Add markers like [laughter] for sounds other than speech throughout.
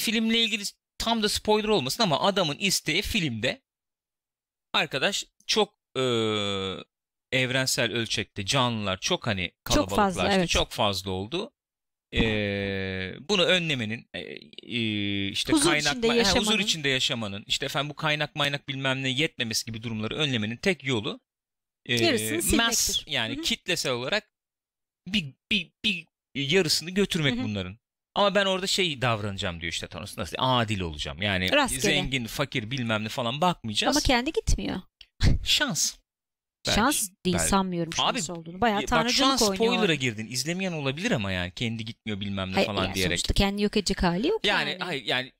filmle ilgili tam da spoiler olmasın ama adamın isteği filmde arkadaş çok e, evrensel ölçekte canlılar çok hani Çok fazla, kalabalıklaştı. evet. Çok fazla oldu. E, bunu önlemenin e, e, işte Huzur kaynak içinde ha, huzur içinde yaşamanın işte efendim bu kaynak maynak bilmem ne yetmemesi gibi durumları önlemenin tek yolu e, mass yani Hı hı. kitlesel olarak bir, bir, bir yarısını götürmek Hı hı. bunların. Ama ben orada şey davranacağım diyor işte Thanos nasıl adil olacağım. Yani Rastgele. zengin, fakir bilmem ne falan bakmayacağız. Ama kendi gitmiyor. Şans. Belki. Şans değil belki. sanmıyorum Abi, şans olduğunu. Bayağı Bak şu an tanrıcılık oynuyor. spoiler'a girdin. İzlemeyen olabilir ama yani kendi gitmiyor bilmem ne Hayır, falan yani diyerek. Sonuçta kendi yok edecek hali yok Yani, yani. hayır yani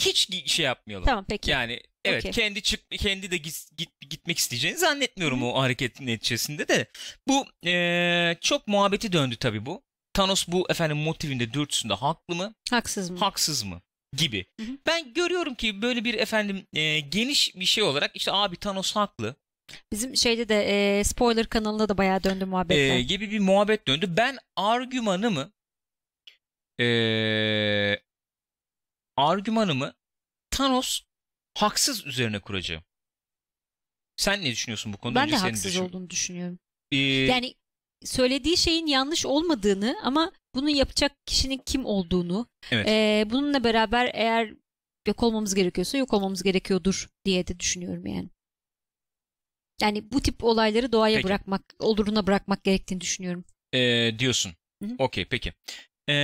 hiç şey yapmayalım. Tamam peki. Yani evet Okey. kendi çık kendi de git, git- gitmek isteyeceğini zannetmiyorum Hı. o hareketin neticesinde de. Bu eee, çok muhabbeti döndü tabii bu. Thanos bu efendim motivinde dürtüsünde haklı mı? Haksız mı? haksız mı gibi. Hı hı. Ben görüyorum ki böyle bir efendim e, geniş bir şey olarak işte abi Thanos haklı Bizim şeyde de e, spoiler kanalında da bayağı döndü muhabbetler. e, gibi bir muhabbet döndü. Ben argümanımı e, argümanımı Thanos haksız üzerine kuracağım. Sen ne düşünüyorsun bu konuda? ben Önce de haksız düşün- olduğunu düşünüyorum. E, Yani söylediği şeyin yanlış olmadığını ama bunu yapacak kişinin kim olduğunu, Evet. e, bununla beraber eğer yok olmamız gerekiyorsa yok olmamız gerekiyordur diye de düşünüyorum yani. Yani bu tip olayları doğaya Peki. bırakmak, oluruna bırakmak gerektiğini düşünüyorum. e, diyorsun. Okey peki. E,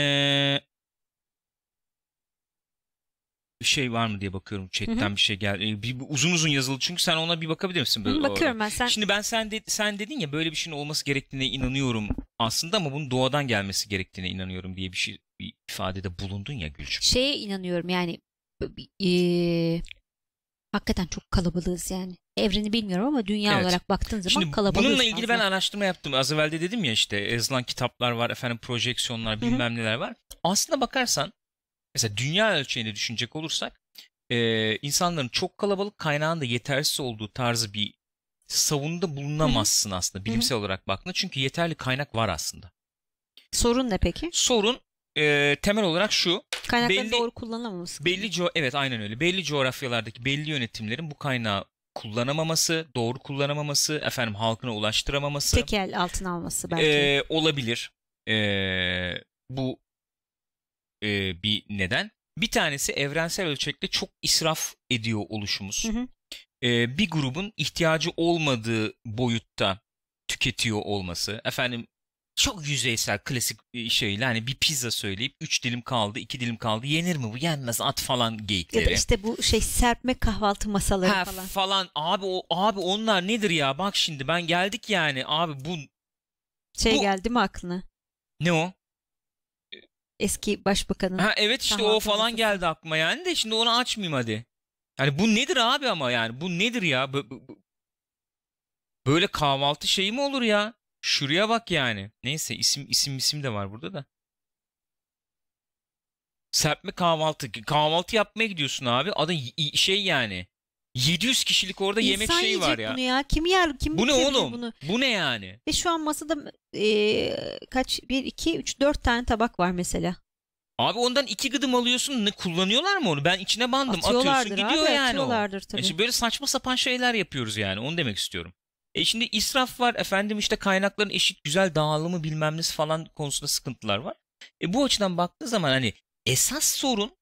bir şey var mı diye bakıyorum chatten bir şey geldi. E, bir, bir uzun uzun yazılı çünkü sen ona bir bakabilir misin? Hı, Böyle bakıyorum ben sen Şimdi ben sen de, sen dedin ya böyle bir şeyin olması gerektiğine inanıyorum aslında ama bunun doğadan gelmesi gerektiğine inanıyorum diye bir şey bir ifadede bulundun ya Gülçüm. şeye inanıyorum yani e, hakikaten çok kalabalığız yani. Evreni bilmiyorum ama dünya Evet. olarak baktığın zaman Şimdi kalabalığız. bununla ilgili ben araştırma yaptım. Az evvel de dedim ya işte yazılan kitaplar var, efendim projeksiyonlar, bilmem neler var. Aslına bakarsan mesela dünya ölçeğinde düşünecek olursak e, insanların çok kalabalık kaynağın da yetersiz olduğu tarzı bir savunda bulunamazsın Hı-hı. aslında bilimsel Hı-hı. olarak baktığında. Çünkü yeterli kaynak var aslında. Sorun ne peki? Sorun e, temel olarak şu. Kaynakları belli, doğru kullanamaması. Belli co- evet aynen öyle. Belli coğrafyalardaki belli yönetimlerin bu kaynağı kullanamaması, doğru kullanamaması, efendim halkına ulaştıramaması. Tekel altına alması belki. E, olabilir. E, bu e, bir neden. Bir tanesi evrensel ölçekte çok israf ediyor oluşumuz. Hı hı. E, bir grubun ihtiyacı olmadığı boyutta tüketiyor olması. Efendim çok yüzeysel klasik e, şeyle hani bir pizza söyleyip 3 dilim kaldı 2 dilim kaldı yenir mi bu yenmez at falan Ya da geyikleri. işte bu şey serpme kahvaltı masaları Ha, falan. falan abi o abi onlar nedir ya bak şimdi ben geldik yani abi bu Şey bu- geldi mi aklına? ne o? Eski başbakanın. Ha evet işte o falan geldi aklıma yani de şimdi onu açmayayım hadi. Yani bu nedir abi ama yani bu nedir ya? Böyle kahvaltı şeyi mi olur ya? Şuraya bak yani. Neyse isim isim isim de var burada da. Serpme kahvaltı. Kahvaltı yapmaya gidiyorsun abi. Y- şey yani. 700 kişilik orada yemek İnsan şeyi var ya. bunu ya. Kim yer? Kim Bu ne oğlum? Bunu? Bu ne yani? Ve şu an masada e, kaç? Bir, iki, üç, dört tane tabak var mesela. Abi ondan iki gıdım alıyorsun. Ne kullanıyorlar mı onu? Ben içine bandım. Atıyorsun gidiyor abi. yani o. atıyorlardır tabii. E şimdi böyle saçma sapan şeyler yapıyoruz yani. Onu demek istiyorum. E şimdi israf var. Efendim işte kaynakların eşit güzel dağılımı bilmem nesi falan konusunda sıkıntılar var. E bu açıdan baktığın zaman hani esas sorun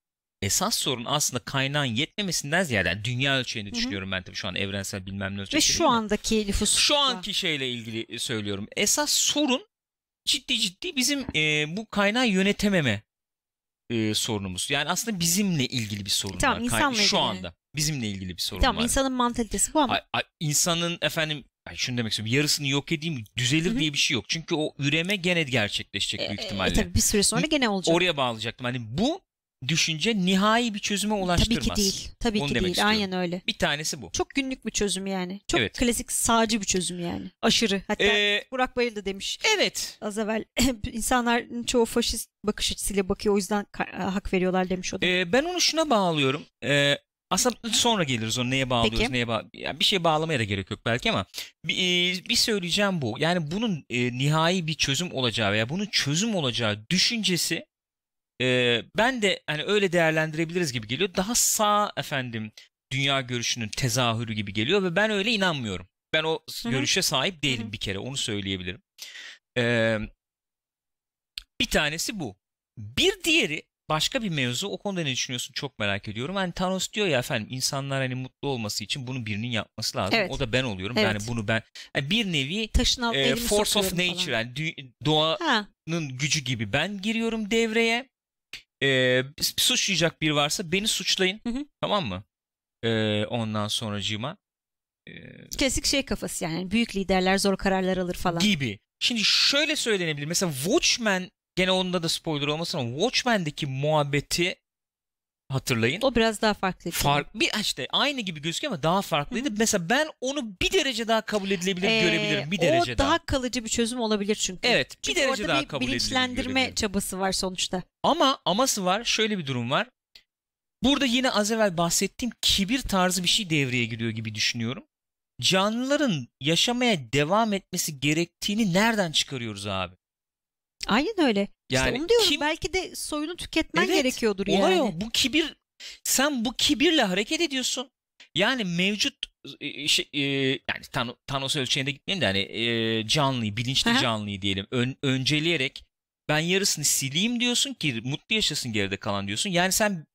esas sorun aslında kaynağın yetmemesinden ziyade yani dünya ölçeğinde hı. düşünüyorum ben tabii şu an evrensel bilmem ne Ve ölçekte şu andaki nüfus. şu anki şeyle ilgili söylüyorum. Esas sorun ciddi ciddi bizim e, bu kaynağı yönetememe e, sorunumuz. Yani aslında bizimle ilgili bir sorun Tamam, var. İnsanla şu anda bizimle ilgili bir sorun Tamam var. insanın mantalitesi bu ama Ay- ay- insanın efendim ay şunu demek istiyorum yarısını yok edeyim düzelir Hı hı. diye bir şey yok. Çünkü o üreme gene gerçekleşecek büyük e, ihtimalle. e, tabii bir süre sonra gene olacak. Oraya bağlayacaktım. Hani bu düşünce nihai bir çözüme ulaştırmaz. Tabii ki değil. Tabii Onu ki değil. istiyorum. Aynen öyle. Bir tanesi bu. Çok günlük bir çözüm yani. Çok Evet. klasik sağcı bir çözüm yani. Aşırı. Hatta Ee, Burak Bayır da demiş. evet. Az evvel [laughs] insanların çoğu faşist bakış açısıyla bakıyor o yüzden ka- hak veriyorlar demiş o da. Ee, ben onu şuna bağlıyorum. Ee, aslında sonra geliriz onu neye bağlıyoruz, Peki. neye bağ yani bir şey bağlamaya da gerek yok belki ama bir, e, bir söyleyeceğim bu. Yani bunun e, nihai bir çözüm olacağı veya bunun çözüm olacağı düşüncesi e, ben de hani öyle değerlendirebiliriz gibi geliyor. Daha sağ efendim dünya görüşünün tezahürü gibi geliyor ve ben öyle inanmıyorum. Ben o Hı hı. görüşe sahip değilim Hı hı. bir kere onu söyleyebilirim. Ee, bir tanesi bu. Bir diğeri başka bir mevzu. O konuda ne düşünüyorsun çok merak ediyorum. Hani Thanos diyor ya efendim insanlar hani mutlu olması için bunu birinin yapması lazım. Evet. O da ben oluyorum. Evet. Yani bunu ben yani bir nevi Taşın e, force of nature falan. yani dü- doğa Ha, gücü gibi ben giriyorum devreye. Ee, suçlayacak biri varsa beni suçlayın. Hı hı. Tamam mı? Ee, ondan sonracığıma. Ee, klasik şey kafası yani. Büyük liderler zor kararlar alır falan. gibi. Şimdi şöyle söylenebilir. Mesela Watchmen gene onda da spoiler olmasın ama Watchmen'deki muhabbeti hatırlayın. O biraz daha farklı. Fark bir işte aynı gibi gözüküyor ama daha farklıydı. Mesela ben onu bir derece daha kabul edilebilir Ee, görebilirim. Bir o derece daha, daha. kalıcı bir çözüm olabilir çünkü. Evet, bir Çünkü derece orada daha bir kabul edilebilir bilinçlendirme çabası var sonuçta. Ama aması var. Şöyle bir durum var. Burada yine az evvel bahsettiğim kibir tarzı bir şey devreye giriyor gibi düşünüyorum. Canlıların yaşamaya devam etmesi gerektiğini nereden çıkarıyoruz abi? Aynen öyle. Yani işte onu diyorum. kim- Belki de soyunu tüketmen Evet, gerekiyordur Olay yani. o. Bu kibir sen bu kibirle hareket ediyorsun. Yani mevcut e, şey, e, yani Thanos, Thanos ölçeğinde gitmeyeyim de hani e, canlıyı, bilinçli Aha. canlıyı diyelim. Ön, önceleyerek ben yarısını sileyim diyorsun ki mutlu yaşasın geride kalan diyorsun. Yani sen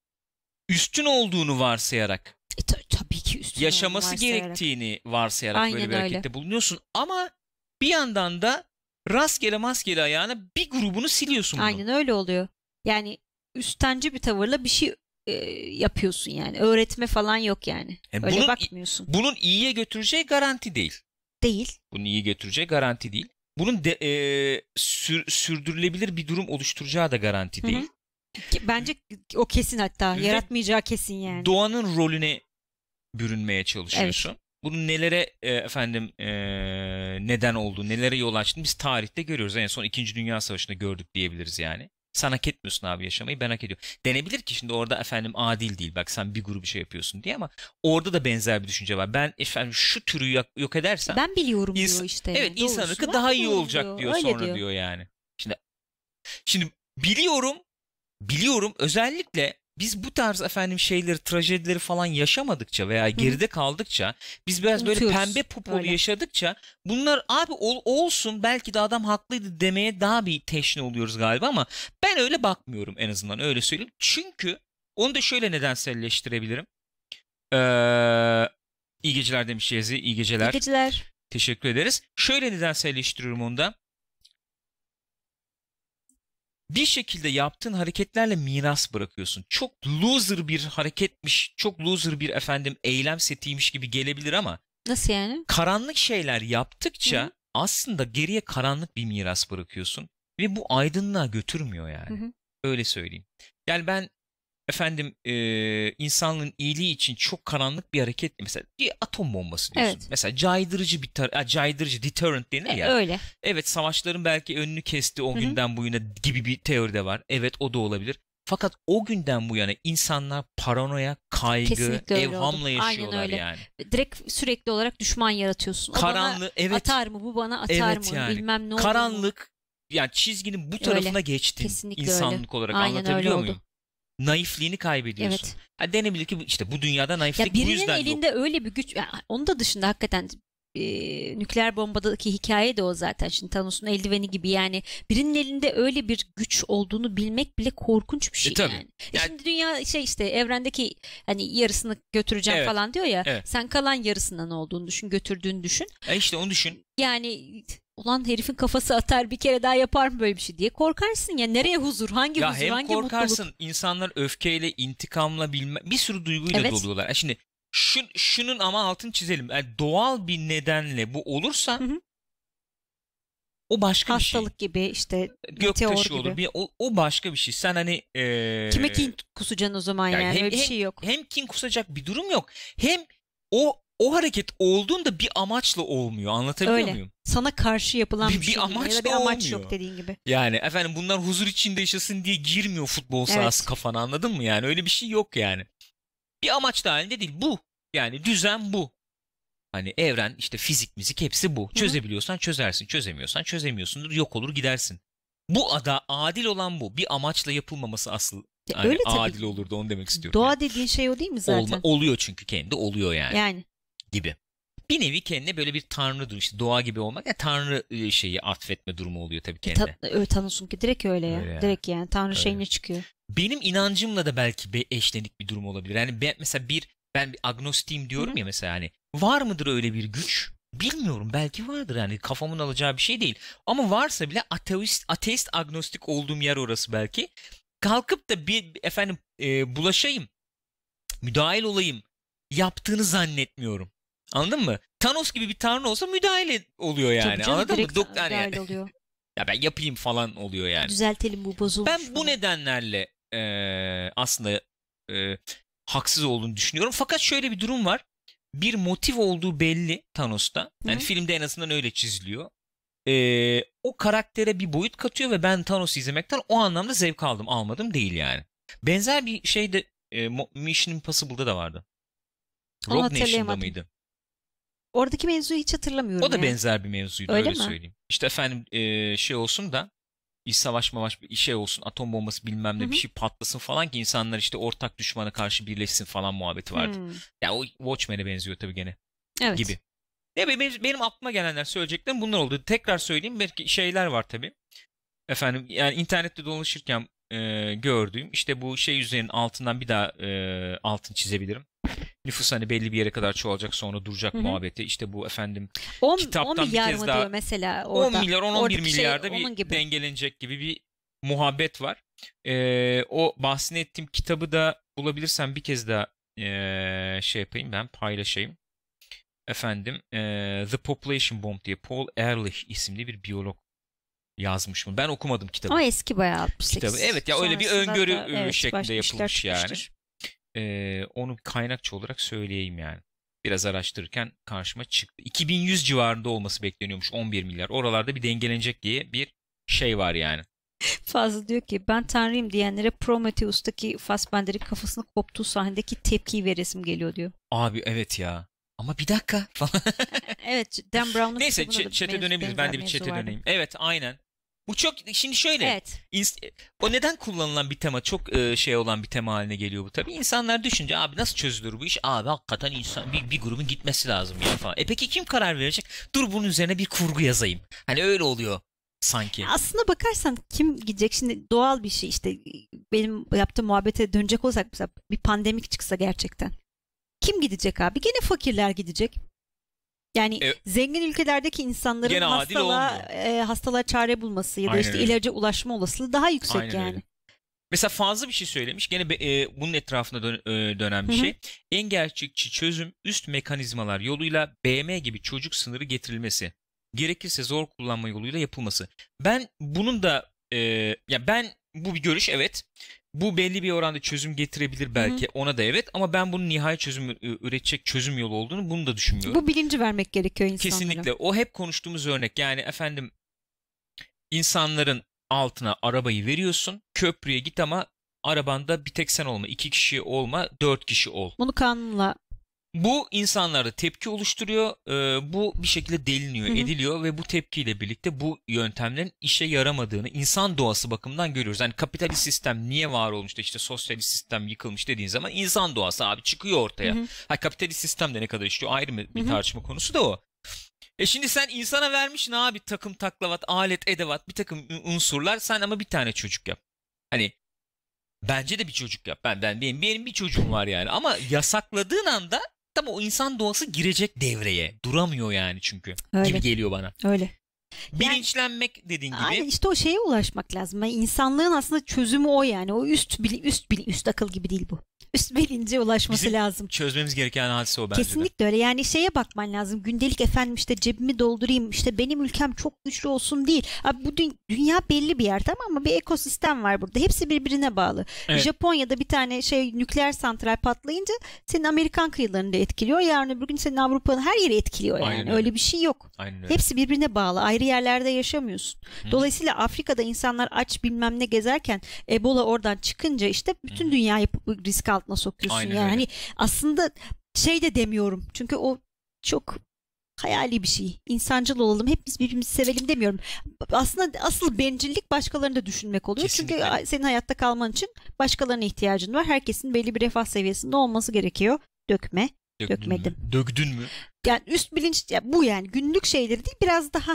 üstün olduğunu varsayarak E, ta- tabii ki üstüne yaşaması varsayarak. gerektiğini varsayarak böyle Aynen bir öyle. harekette bulunuyorsun. Ama bir yandan da rastgele maskeli ayağına bir grubunu siliyorsun bunu. Aynen öyle oluyor. Yani üstenci bir tavırla bir şey e, yapıyorsun yani. Öğretme falan yok yani. E, öyle bunun- bakmıyorsun. Bunun iyiye götüreceği garanti değil. Değil. Bunun iyi götüreceği garanti değil. Bunun de, e, sür- sürdürülebilir bir durum oluşturacağı da garanti Hı hı. değil. Ki- Bence o kesin hatta. Yaratmayacağı kesin yani. Doğanın rolüne bürünmeye çalışıyorsun. Bunun nelere e, efendim e, neden olduğu, nelere yol açtığını biz tarihte görüyoruz. En son 2. Dünya Savaşı'nda gördük diyebiliriz yani. Sen hak etmiyorsun abi yaşamayı ben hak ediyorum. Denebilir ki şimdi orada efendim adil değil bak sen bir grubu şey yapıyorsun diye ama orada da benzer bir düşünce var. Ben efendim şu türü yok, edersem Ben biliyorum İns- diyor işte. Evet yani. insan ırkı daha iyi olacak diyor, Öyle sonra diyor. yani. Şimdi şimdi biliyorum biliyorum özellikle biz bu tarz efendim şeyleri trajedileri falan yaşamadıkça veya geride kaldıkça biz biraz böyle Unutuyoruz. pembe popolu Öyle. yaşadıkça bunlar abi ol- olsun belki de adam haklıydı demeye daha bir teşne oluyoruz galiba ama ben öyle bakmıyorum en azından öyle söyleyeyim. Çünkü onu da şöyle nedenselleştirebilirim. Ee, iyi geceler demiş Yezi. iyi geceler. İyi geceler. Teşekkür ederiz. Şöyle nedenselleştiriyorum onu da. Bir şekilde yaptığın hareketlerle miras bırakıyorsun. Çok loser bir hareketmiş, çok loser bir efendim eylem setiymiş gibi gelebilir ama Nasıl yani? karanlık şeyler yaptıkça Hı. aslında geriye karanlık bir miras bırakıyorsun ve bu aydınlığa götürmüyor yani. Hı hı. Öyle söyleyeyim. Yani ben efendim e, insanlığın iyiliği için çok karanlık bir hareket mesela bir atom bombası diyorsun. Evet. Mesela caydırıcı bir tar- caydırıcı deterrent denir E, ya. öyle. Evet savaşların belki önünü kesti o Hı hı. günden bu yana gibi bir teori de var. Evet o da olabilir. Fakat o günden bu yana insanlar paranoya, kaygı, Kesinlikle öyle evhamla oldu. Yaşıyorlar öyle. yani. Direkt sürekli olarak düşman yaratıyorsun. O bana Karanlık evet atar mı? Bu bana atar Evet mı? yani. Bilmem ne olur mu? karanlık yani çizginin bu tarafına geçtin Kesinlikle insanlık olarak Aynen öyle anlatabiliyor oldu. Naifliğini kaybediyorsun. Evet. Ha, denebilir ki bu- işte bu dünyada naiflik Ya bu birinin yüzden elinde yok. öyle bir güç, yani onun da dışında hakikaten e, nükleer bombadaki hikaye de o zaten. Şimdi Thanos'un eldiveni gibi yani birinin elinde öyle bir güç olduğunu bilmek bile korkunç bir şey E, tabii. yani. E Yani- Şimdi dünya şey işte evrendeki hani yarısını götüreceğim Evet. falan diyor ya. Evet. Sen kalan yarısından olduğunu düşün, götürdüğünü düşün. E işte onu düşün. Yani ulan herifin kafası atar bir kere daha yapar mı böyle bir şey diye korkarsın ya. Nereye huzur? Hangi ya huzur? hem hangi korkarsın mutluluk? insanlar öfkeyle, intikamla bilme bir sürü duyguyla Evet. doluyorlar. E Şimdi şu, şunun ama altını çizelim. Yani doğal bir nedenle bu olursa Hı hı. o başka bir şey. Hastalık gibi işte Göktaşı olur. gibi. Bir, o, o başka bir şey. Sen hani e, Kime kin kusacaksın o zaman yani yani, hem- öyle bir hem- şey yok. hem kin kusacak bir durum yok. Hem o o hareket olduğunda bir amaçla olmuyor. Anlatabiliyor Öyle. muyum? Sana karşı yapılan Bir- bir, şey amaç ya da bir amaç olmuyor. yok dediğin gibi. Yani efendim bunlar huzur içinde yaşasın diye girmiyor futbol Evet. sahası kafana anladın mı yani? Öyle bir şey yok yani. Bir amaç da halinde değil. Bu. Yani düzen bu. Hani evren işte fizik müzik hepsi bu. Çözebiliyorsan çözersin. Çözemiyorsan çözemiyorsundur. Yok olur gidersin. Bu ada adil olan bu. Bir amaçla yapılmaması asıl Ya hani öyle tabii. adil olurdu onu demek istiyorum. Doğa yani. dediğin şey o değil mi zaten? Olma- oluyor çünkü kendi oluyor yani, yani gibi. Bir nevi kendine böyle bir tanrı işte doğa gibi olmak ya tanrı e, şeyi atfetme durumu oluyor tabii e, kendine. ta, öyle tanıyorsun ki direkt öyle ya. Öyle yani. Direkt yani Tanrı Öyle. şeyine çıkıyor. Benim inancımla da belki bir eşlenik bir durum olabilir. Yani ben mesela bir ben bir agnostiyim diyorum Hı hı. ya mesela hani var mıdır öyle bir güç? Bilmiyorum belki vardır yani kafamın alacağı bir şey değil. Ama varsa bile ateist, ateist agnostik olduğum yer orası belki. Kalkıp da bir efendim e, bulaşayım, müdahil olayım yaptığını zannetmiyorum. Anladın mı? Thanos gibi bir tanrı olsa müdahale oluyor yani. Tabii canım, Anladın mı? Dok- hani- dahil [laughs] oluyor. ya ben yapayım falan oluyor yani. Düzeltelim bu bozulmuş. Ben bu nedenlerle eee, aslında eee, haksız olduğunu düşünüyorum. Fakat şöyle bir durum var. Bir motiv olduğu belli Thanos'ta. Yani Hı. filmde en azından öyle çiziliyor. Eee, o karaktere bir boyut katıyor ve ben Thanos'u izlemekten o anlamda zevk aldım. Almadım değil yani. Benzer bir şey de Mo- Mission Impossible'da da vardı. Rogue Nation'da mıydı? Oradaki mevzuyu hiç hatırlamıyorum O da ya. benzer bir mevzuydu Öyle öyle, mi? söyleyeyim. İşte efendim eee, şey olsun da iç savaş mavaş bir şey olsun atom bombası bilmem ne Hı hı. bir şey patlasın falan ki insanlar işte ortak düşmana karşı birleşsin falan muhabbeti vardı. Hmm. Ya o Watchmen'e benziyor tabii gene Evet. gibi. Ne benim, benim aklıma gelenler söyleyeceklerim bunlar oldu. Tekrar söyleyeyim belki şeyler var tabii. Efendim yani internette dolaşırken eee, gördüğüm işte bu şey üzerinin altından bir daha eee, altın çizebilirim. Nüfus hani belli bir yere kadar çoğalacak sonra duracak Hı hı. muhabbeti. İşte bu efendim 10, Kitaptan 10 bir milyar kez mı daha- diyor mesela 10 orada. milyar 10-11 Oradaki şey milyarda bir gibi. dengelenecek gibi bir muhabbet var. Ee, o bahsettiğim kitabı da bulabilirsem bir kez daha ee, şey yapayım ben paylaşayım. Efendim ee, The Population Bomb diye Paul Ehrlich isimli bir biyolog yazmış mı? Ben okumadım kitabı. Ama eski bayağı 68. Kitabı. Evet ya öyle bir Sonrasında öngörü da, e, evet, şeklinde yapılmış yani. Ee, onu kaynakçı olarak söyleyeyim yani. Biraz araştırırken karşıma çıktı. 2100 civarında olması bekleniyormuş 11 milyar. Oralarda bir dengelenecek diye bir şey var yani. [laughs] Fazla diyor ki ben tanrıyım diyenlere Prometheus'taki Fassbender'in kafasını koptuğu sahnedeki tepkiyi veresim geliyor diyor. Abi evet ya. Ama bir dakika falan. [laughs] Evet Dan Brown'un Neyse çete dönebiliriz. Ben de bir çete döneyim. Evet aynen. Bu çok şimdi şöyle. Evet. ins- o neden kullanılan bir tema çok e, şey olan bir tema haline geliyor bu tabii. İnsanlar düşünce abi nasıl çözülür bu iş? Abi hakikaten insan bir, bir grubun gitmesi lazım ya falan. E peki kim karar verecek? Dur bunun üzerine bir kurgu yazayım. Hani öyle oluyor sanki. Aslında bakarsan kim gidecek şimdi doğal bir şey işte benim yaptığım muhabbete dönecek olsak mesela bir pandemik çıksa gerçekten. Kim gidecek abi? Gene fakirler gidecek. Yani E- zengin ülkelerdeki insanların hastalığa, e, hastalığa çare bulması ya da Aynen işte öyle. ilaca ulaşma olasılığı daha yüksek Aynen yani. öyle. Mesela fazla bir şey söylemiş. Gene e, bunun etrafında dön- e, dönen bir Hı hı. şey. En gerçekçi çözüm üst mekanizmalar yoluyla BM gibi çocuk sınırı getirilmesi. Gerekirse zor kullanma yoluyla yapılması. Ben bunun da e, ya ben bu bir görüş evet. Bu belli bir oranda çözüm getirebilir belki. Ona da evet ama ben bunun nihai çözüm üretecek çözüm yolu olduğunu bunu da düşünmüyorum. Bu bilinci vermek gerekiyor insanlara. Kesinlikle. O hep konuştuğumuz örnek. Yani efendim insanların altına arabayı veriyorsun. Köprüye git ama arabanda bir tek sen olma. iki kişi olma. Dört kişi ol. Bunu kanunla Bu insanlarda tepki oluşturuyor. Ee, bu bir şekilde deliniyor, Hı hı. ediliyor ve bu tepkiyle birlikte bu yöntemlerin işe yaramadığını insan doğası bakımından görüyoruz. Yani kapitalist sistem niye var olmuş da işte sosyalist sistem yıkılmış dediğin zaman insan doğası abi çıkıyor ortaya. Hı hı. Ha kapitalist sistem de ne kadar işliyor ayrı bir, bir Hı hı. tartışma konusu da o. E şimdi sen insana vermişsin abi takım taklavat, alet, edevat, bir takım unsurlar. Sen ama bir tane çocuk yap. Hani bence de bir çocuk yap. Ben, ben benim, benim bir çocuğum var yani. Ama yasakladığın anda tam o insan doğası girecek devreye. Duramıyor yani çünkü. Öyle. Gibi geliyor bana. öyle. Bilinçlenmek dediğin gibi. İşte o şeye ulaşmak lazım. Yani insanlığın aslında çözümü o yani. O üst bili, üst bili, üst akıl gibi değil bu. Üst bilince ulaşması Bizim lazım. Çözmemiz gereken hadise o bence de. Kesinlikle öyle. Yani şeye bakman lazım. Gündelik efendim işte cebimi doldurayım. işte benim ülkem çok güçlü olsun değil. Abi bu dü- dünya belli bir yer tamam mı? Bir ekosistem var burada. Hepsi birbirine bağlı. Evet. Japonya'da bir tane şey nükleer santral patlayınca senin Amerikan kıyılarını da etkiliyor. Yarın öbür gün senin Avrupa'nın her yeri etkiliyor yani. Aynen öyle. öyle bir şey yok. Aynen öyle. Hepsi birbirine bağlı. Ayrı yerlerde yaşamıyorsun. Hı. Dolayısıyla Afrika'da insanlar aç bilmem ne gezerken Ebola oradan çıkınca işte bütün Hı. dünyayı risk altına sokuyorsun. Aynen yani öyle. hani aslında şey de demiyorum. Çünkü o çok hayali bir şey. İnsancıl olalım. Hep biz birbirimizi sevelim demiyorum. Aslında asıl bencillik başkalarını da düşünmek oluyor. Kesinlikle. Çünkü senin hayatta kalman için başkalarına ihtiyacın var. Herkesin belli bir refah seviyesinde olması gerekiyor. Dökme. Döktün Dökmedim. Mü? Döktün mü? Yani üst bilinç ya bu yani günlük şeyleri değil biraz daha.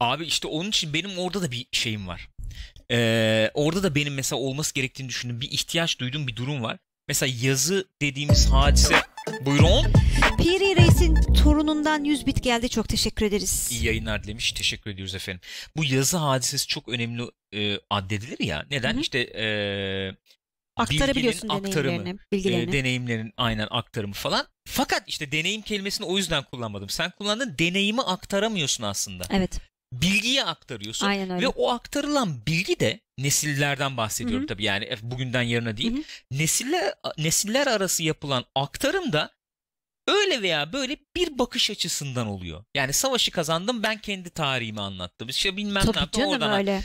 Abi işte onun için benim orada da bir şeyim var. Ee, orada da benim mesela olması gerektiğini düşündüğüm bir ihtiyaç duyduğum bir durum var. Mesela yazı dediğimiz hadise... Buyurun. Piri Reis'in torunundan 100 bit geldi. Çok teşekkür ederiz. İyi yayınlar dilemiş. Teşekkür ediyoruz efendim. Bu yazı hadisesi çok önemli e, addedilir ya. Neden? Hı hı. İşte e, Aktarabiliyorsun bilginin aktarımı, deneyimlerini, bilgilerini. e, deneyimlerin aynen aktarımı falan. Fakat işte deneyim kelimesini o yüzden kullanmadım. Sen kullandın deneyimi aktaramıyorsun aslında. evet. Bilgiyi aktarıyorsun. Aynen öyle. Ve o aktarılan bilgi de nesillerden bahsediyorum Hı hı. tabii yani bugünden yarına değil. Hı hı. Nesiller nesiller arası yapılan aktarım da öyle veya böyle bir bakış açısından oluyor. Yani savaşı kazandım ben kendi tarihimi anlattım. İşte bilmem ne Tabii yaptım canım oradan. öyle.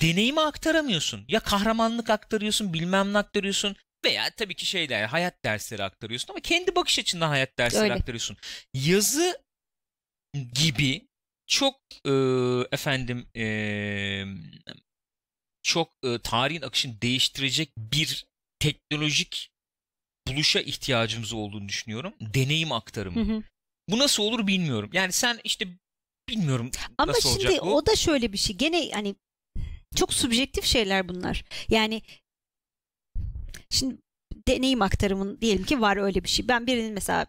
Deneyimi aktaramıyorsun. Ya kahramanlık aktarıyorsun bilmem ne aktarıyorsun. Veya tabii ki şeyler hayat dersleri aktarıyorsun ama kendi bakış açından hayat dersleri Öyle. aktarıyorsun. Yazı gibi çok e, efendim e, çok e, tarihin akışını değiştirecek bir teknolojik buluşa ihtiyacımız olduğunu düşünüyorum. Deneyim aktarımı. Hı hı. Bu nasıl olur bilmiyorum. Yani sen işte bilmiyorum Ama nasıl şimdi olacak bu. o da şöyle bir şey. Gene hani çok subjektif şeyler bunlar. Yani şimdi deneyim aktarımın diyelim ki var öyle bir şey. Ben birinin mesela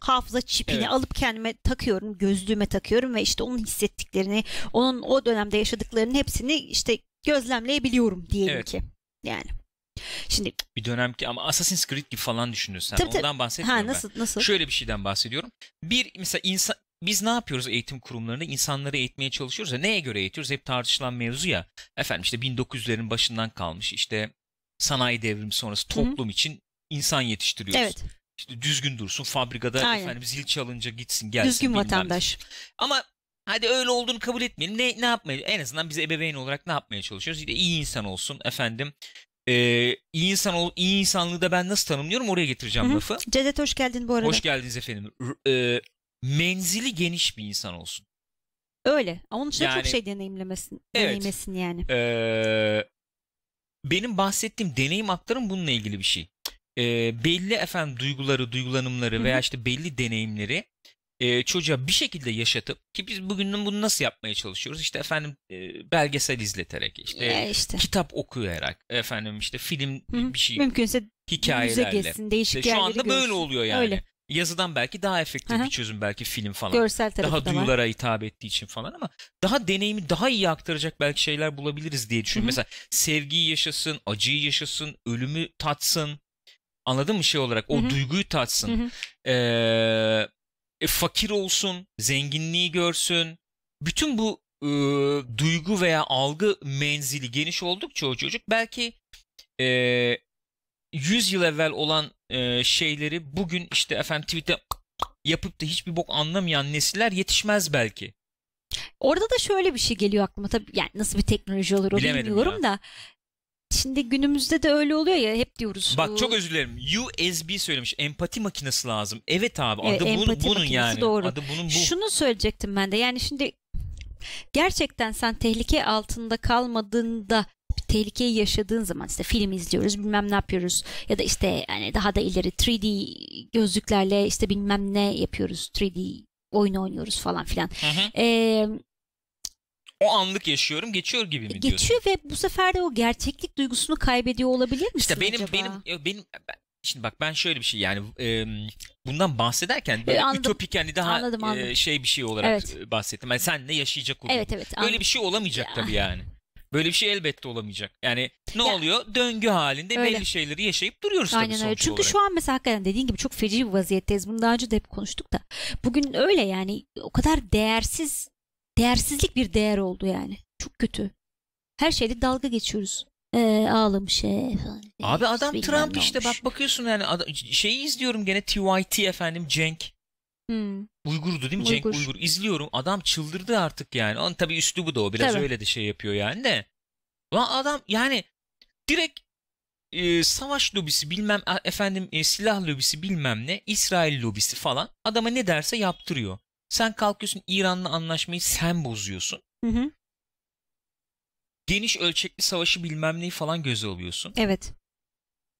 hafıza çipini Evet. alıp kendime takıyorum, gözlüğüme takıyorum ve işte onun hissettiklerini, onun o dönemde yaşadıklarının hepsini işte gözlemleyebiliyorum diyelim Evet. ki. Yani. Şimdi bir dönem ki ama Assassin's Creed gibi falan düşünürsen Tabii, tabii. ondan bahsetmiyorum ha ben. nasıl nasıl? Şöyle bir şeyden bahsediyorum. Bir mesela insan biz ne yapıyoruz eğitim kurumlarında? İnsanları eğitmeye çalışıyoruz ya. Neye göre eğitiyoruz? Hep tartışılan mevzu ya. Efendim işte 1900'lerin başından kalmış işte sanayi devrimi sonrası toplum için insan yetiştiriyoruz. Evet. İşte düzgün dursun fabrikada Aynen. efendim zil çalınca gitsin gelsin. Düzgün bilmem vatandaş. Ama hadi öyle olduğunu kabul etmeyelim. Ne ne yapmaya en azından biz ebeveyn olarak ne yapmaya çalışıyoruz? İşte iyi insan olsun efendim. Ee, iyi insan ol iyi insanlığı da ben nasıl tanımlıyorum oraya getireceğim Hı hı. lafı. Cevdet hoş geldin bu arada. Hoş geldiniz efendim. R- e, menzili geniş bir insan olsun. Öyle. Onun için Yani- çok şey deneyimlemesin, Evet. deneyimlesin yani. Ee, benim bahsettiğim deneyim aktarım bununla ilgili bir şey. Ee, belli efendim duyguları, duygulanımları veya işte belli deneyimleri e, çocuğa bir şekilde yaşatıp ki biz bugün bunu nasıl yapmaya çalışıyoruz? İşte efendim e, belgesel izleterek, işte işte. kitap okuyarak, efendim işte film Hı hı. bir şey Mümkünse hikayelerle. geçsin, değişik İşte şu anda böyle görsün. oluyor yani. Öyle. Yazıdan belki daha efektif Hı hı. bir çözüm belki film falan. Görsel daha da var. duyulara hitap ettiği için falan ama daha deneyimi daha iyi aktaracak belki şeyler bulabiliriz diye düşünüyorum. Hı hı. Mesela sevgiyi yaşasın, acıyı yaşasın, ölümü tatsın. Anladın mı şey olarak? O Hı hı. duyguyu tatsın. hı. Ee, e, fakir olsun, zenginliği görsün. Bütün bu e, duygu veya algı menzili geniş oldukça o çocuk belki e, 100 yıl evvel olan e, şeyleri bugün işte efendim tweet'te yapıp da hiçbir bok anlamayan nesiller yetişmez belki. Orada da şöyle bir şey geliyor aklıma. Tabii yani nasıl bir teknoloji olur o Bilemedim bilmiyorum da. Şimdi günümüzde de öyle oluyor ya hep diyoruz. Bak çok özür dilerim. USB söylemiş. Empati makinesi lazım. Evet abi. Adı bunun, empati bunun makinesi yani. doğru. Adı bunun bu. Şunu söyleyecektim ben de. Yani şimdi gerçekten sen tehlike altında kalmadığında tehlikeyi yaşadığın zaman işte film izliyoruz bilmem ne yapıyoruz ya da işte yani daha da ileri 3D gözlüklerle işte bilmem ne yapıyoruz 3D oyun oynuyoruz falan filan. Hı hı. Ee, O anlık yaşıyorum. Geçiyor gibi mi diyorsun? geçiyor ve bu sefer de o gerçeklik duygusunu kaybediyor olabilir misin İşte benim acaba? benim benim ben- şimdi bak ben şöyle bir şey yani e, bundan bahsederken böyle E, anladım. ütopik yani daha Anladım, e, anladım. şey bir şey olarak Evet. e, bahsettim. Yani senle yaşayacak olduğum. Evet evet. Böyle bir şey olamayacak Ya. tabii yani. Böyle bir şey elbette olamayacak. Yani ne Ya. oluyor? Döngü halinde Öyle. belli şeyleri yaşayıp duruyoruz tabii Aynen öyle. sonuç Çünkü olarak. şu an mesela hakikaten dediğin gibi çok feci bir vaziyetteyiz. Bunu daha önce de hep konuştuk da. Bugün öyle yani o kadar değersiz, değersizlik bir değer oldu yani. Çok kötü. Her şeyde dalga geçiyoruz. Ee, ağlamış ee, falan. Abi adam Bilmem Trump işte olmuş. bak bakıyorsun yani ada- şeyi izliyorum gene TYT efendim Cenk. Hmm. Uygur'du değil mi? Cenk Uygur. Uygur. İzliyorum. Adam çıldırdı artık yani. Onun tabii üslubu da o. Biraz Tabii. öyle de şey yapıyor yani de. Lan adam yani direkt e, savaş lobisi bilmem efendim e, silah lobisi bilmem ne İsrail lobisi falan adama ne derse yaptırıyor. Sen kalkıyorsun İran'la anlaşmayı sen bozuyorsun. Hı hı. Geniş ölçekli savaşı bilmem neyi falan göze alıyorsun. Evet.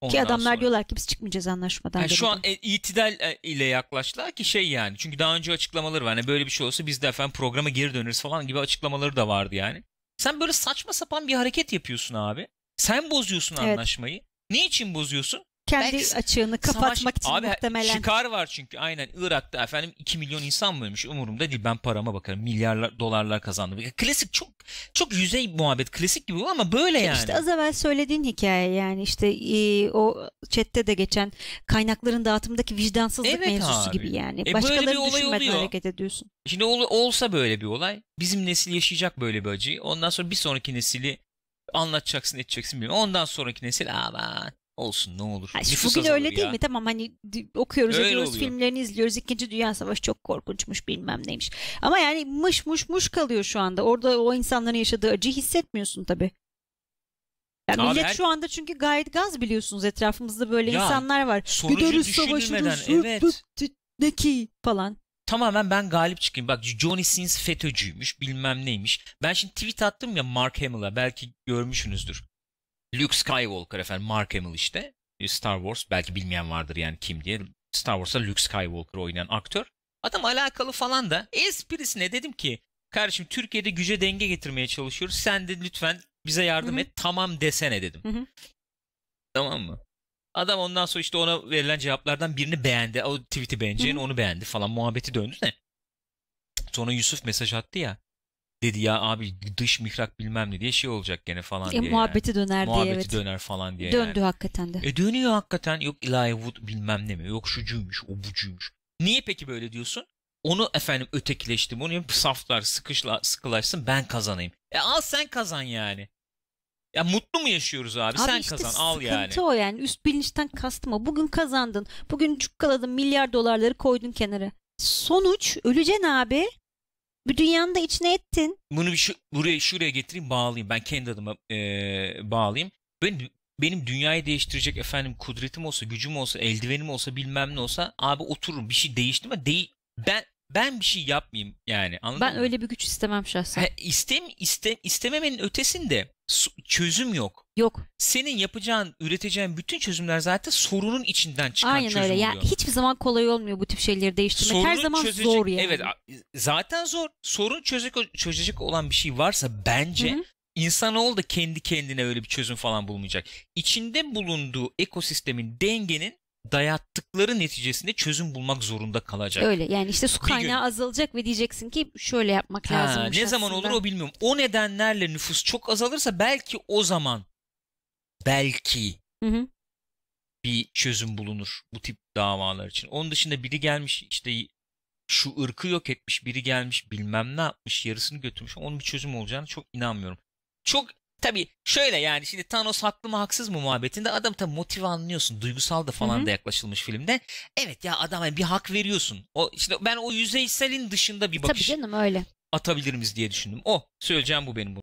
Ondan Ki adamlar sonra- diyorlar ki biz çıkmayacağız anlaşmadan. Yani şu an e, itidal e, ile yaklaştılar ki şey yani. Çünkü daha önce açıklamaları var. Hani böyle bir şey olsa biz de efendim programa geri döneriz falan gibi açıklamaları da vardı yani. Sen böyle saçma sapan bir hareket yapıyorsun abi. Sen bozuyorsun Evet. anlaşmayı. Ne için bozuyorsun? Kendi belki açığını kapatmak Savaş- için abi, muhtemelen. Çıkar var çünkü aynen Irak'ta efendim 2 milyon insan mı ölmüş umurumda değil ben parama bakarım milyarlar dolarlar kazandım. Klasik çok çok yüzey muhabbet klasik gibi ama böyle yani. İşte az evvel söylediğin hikaye yani işte e, o chatte de geçen kaynakların dağıtımındaki vicdansızlık Evet mevzusu abi. gibi yani. E, böyle bir olay düşünmeden oluyor. hareket ediyorsun. Şimdi ol- olsa böyle bir olay bizim nesil yaşayacak böyle bir acıyı. Ondan sonra bir sonraki nesili anlatacaksın edeceksin bilmiyorum. Ondan sonraki nesil aman olsun ne olur. Nüfus bugün öyle değil ya. mi? Tamam hani okuyoruz Öyle ediyoruz oluyor. filmlerini izliyoruz. İkinci Dünya Savaşı çok korkunçmuş bilmem neymiş. Ama yani mış mış muş kalıyor şu anda. Orada o insanların yaşadığı acıyı hissetmiyorsun tabii. Yani Abi millet her- şu anda çünkü gayet gaz biliyorsunuz etrafımızda böyle Ya, insanlar var. Gideriz savaşırız. evet. Ne ki falan. Tamamen ben galip çıkayım. Bak Johnny Sins FETÖ'cüymüş bilmem neymiş. Ben şimdi tweet attım ya Mark Hamill'a belki görmüşsünüzdür. Luke Skywalker efendim Mark Hamill işte. E, Star Wars belki bilmeyen vardır yani kim diye. Star Wars'ta Luke Skywalker oynayan aktör. Adam alakalı falan da esprisine dedim ki kardeşim Türkiye'de güce denge getirmeye çalışıyoruz. Sen de lütfen bize yardım Hı hı. et tamam desene dedim. Hı hı. Tamam mı? Adam ondan sonra işte ona verilen cevaplardan birini beğendi. O tweet'i beğeneceğini Hı hı. onu beğendi falan. Muhabbeti döndü de. Sonra Yusuf mesaj attı ya. Dedi ya abi dış mihrak bilmem ne diye şey olacak gene falan E, diye. yani. muhabbeti döner diye Muhabbeti evet. döner falan diye Döndü yani. hakikaten de. E dönüyor hakikaten. Yok Elijah Wood bilmem ne mi. Yok şucuymuş, o bucuymuş. Niye peki böyle diyorsun? Onu efendim ötekileştim. Onu saflar sıkışla, sıkılaşsın ben kazanayım. E al sen kazan yani. Ya mutlu mu yaşıyoruz abi? Abi sen işte kazan al yani. sıkıntı o yani üst bilinçten kastım o. Bugün kazandın. Bugün cukkaladın milyar dolarları koydun kenara. Sonuç öleceksin abi. Bir dünyanın da içine ettin. bunu bir şu, buraya şuraya getireyim bağlayayım. Ben kendi adıma eee, bağlayayım. Ben benim dünyayı değiştirecek efendim kudretim olsa, gücüm olsa, eldivenim olsa, bilmem ne olsa abi otururum bir şey değişti mi? Değil. Ben ben bir şey yapmayayım yani. Anladın Ben mı? öyle bir güç istemem şahsen. Ha, istem iste, istememenin ötesinde çözüm yok. Yok. Senin yapacağın, üreteceğin bütün çözümler zaten sorunun içinden çıkan Aynen çözüm öyle. oluyor. Yani hiçbir zaman kolay olmuyor bu tip şeyleri değiştirmek. Her Sorunu zaman çözecek- zor yani. Evet zaten zor. Sorun çözecek, çözecek olan bir şey varsa bence Hı hı. insanoğlu da kendi kendine öyle bir çözüm falan bulmayacak. İçinde bulunduğu ekosistemin dengenin dayattıkları neticesinde çözüm bulmak zorunda kalacak. Öyle yani işte su Bir gün- kaynağı azalacak ve diyeceksin ki şöyle yapmak lazım. ne zaman olur o bilmiyorum. O nedenlerle nüfus çok azalırsa belki o zaman belki Hı hı. bir çözüm bulunur bu tip davalar için. Onun dışında biri gelmiş işte şu ırkı yok etmiş, biri gelmiş bilmem ne yapmış, yarısını götürmüş. Onun bir çözüm olacağını çok inanmıyorum. Çok tabii şöyle yani şimdi Thanos haklı mı haksız mı muhabbetinde adam tabii motive anlıyorsun. Duygusal da falan Hı hı. da yaklaşılmış filmde. Evet ya adama bir hak veriyorsun. O işte ben o yüzeyselin dışında bir Tabii bakış canım öyle. atabilir miyiz diye düşündüm. O söyleyeceğim bu benim bu.